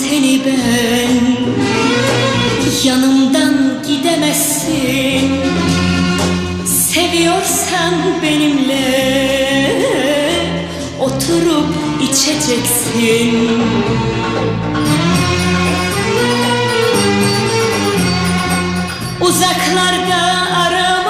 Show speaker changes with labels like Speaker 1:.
Speaker 1: seni ben. Yanımdan gidemezsin. Seviyorsan benimle Oturup içeceksin. Uzaklarda